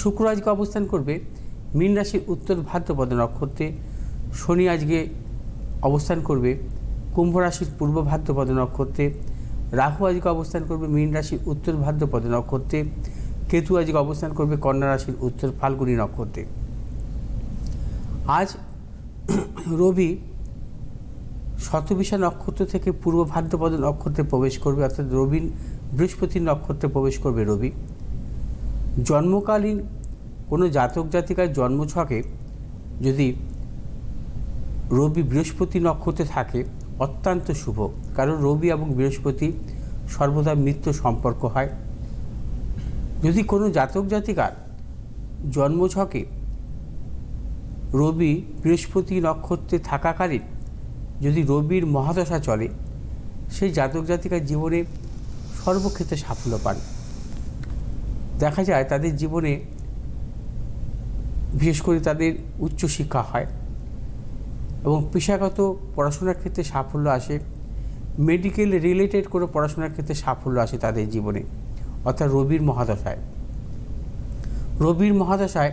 শুক্র আজকে অবস্থান করবে। মীন রাশির উত্তর ভাদ্রপদ নক্ষত্রে। শনি আজকে অবস্থান করবে কুম্ভ রাশির পূর্ব ভাদ্রপদ নক্ষত্রে। রাহু আজকে অবস্থান করবে মীন রাশির উত্তর ভাদ্রপদ নক্ষত্রে। কেতু আজকে অবস্থান করবে কন্যা রাশির উত্তর ফাল্গুনী নক্ষত্রে। আজ রবি শতবিশা নক্ষত্র থেকে পূর্ব ভাদ্রপদ নক্ষত্রে প্রবেশ করবে, অর্থাৎ রবি বৃহস্পতির নক্ষত্রে প্রবেশ করবে রবি। জন্মকালীন কোনো জাতক জাতিকার জন্মছকে যদি রবি বৃহস্পতি নক্ষত্রে থাকে, অত্যন্ত শুভ। কারণ রবি এবং বৃহস্পতি সর্বদা মিত্র সম্পর্ক হয়। যদি কোনো জাতক জাতিকার জন্মছকে রবি বৃহস্পতি নক্ষত্রে থাকাকালীন যদি রবির মহাদশা চলে, সেই জাতক জাতিকার জীবনে সর্বক্ষেত্রে সাফল্য পান। দেখা যায় তাদের জীবনে, বিশেষ করে তাদের উচ্চশিক্ষা হয় এবং পেশাগত পড়াশোনার ক্ষেত্রে সাফল্য আসে মেডিকেল রিলেটেড কোনো পড়াশোনার ক্ষেত্রে সাফল্য আসে তাদের জীবনে, অর্থাৎ রবির মহাদশায়। রবির মহাদশায়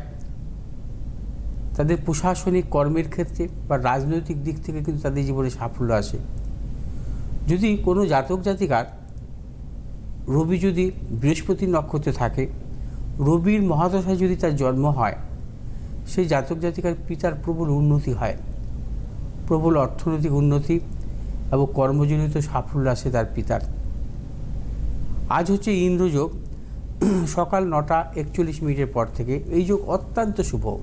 তাদের প্রশাসনিক কর্মের ক্ষেত্রে বা রাজনৈতিক দিক থেকে কিন্তু তাদের জীবনে সাফল্য আসে। যদি কোনো জাতক জাতিকার রবি যদি বৃহস্পতি নক্ষত্রে থাকে, রবির মহাদশায় যদি তার জন্ম হয়, সেই জাতক জাতিকার পিতার প্রবল উন্নতি হয়। প্রবল অর্থনৈতিক উন্নতি এবং কর্মজনিত সাফল্য আসে তার পিতার। আজ হচ্ছে ইন্দ্রযোগ, সকাল নটা একচল্লিশ মিনিটের পর থেকে। এই যোগ অত্যন্ত শুভ।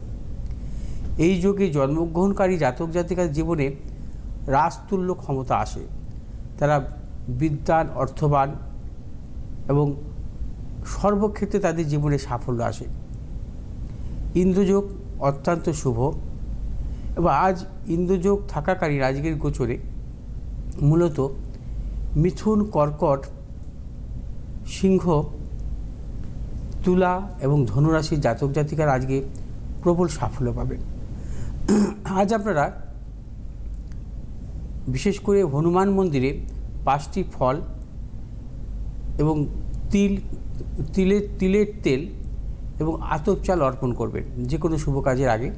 এই যোগে জন্মগ্রহণকারী জাতক জাতিকার জীবনে রাজতুল্য ক্ষমতা আসে। তারা বিদ্যান, অর্থবান এবং সর্বক্ষেত্রে তাদের জীবনে সাফল্য আসে। ইন্দ্রযোগ অত্যন্ত শুভ। এবং আজ ইন্দ্রযোগ থাকাকালীন আজকের গোচরে মূলত মিথুন, কর্কট, সিংহ, তুলা এবং ধনুরাশির জাতক জাতিকার আজকে প্রবল সাফল্য পাবেন আজ আপনারা বিশেষ করে হনুমান মন্দিরে পাঁচটি ফল এবং তিল তিলের তিলের তেল এবং আতপ চাল অর্পণ করবেন যে কোনো শুভ কাজের আগে।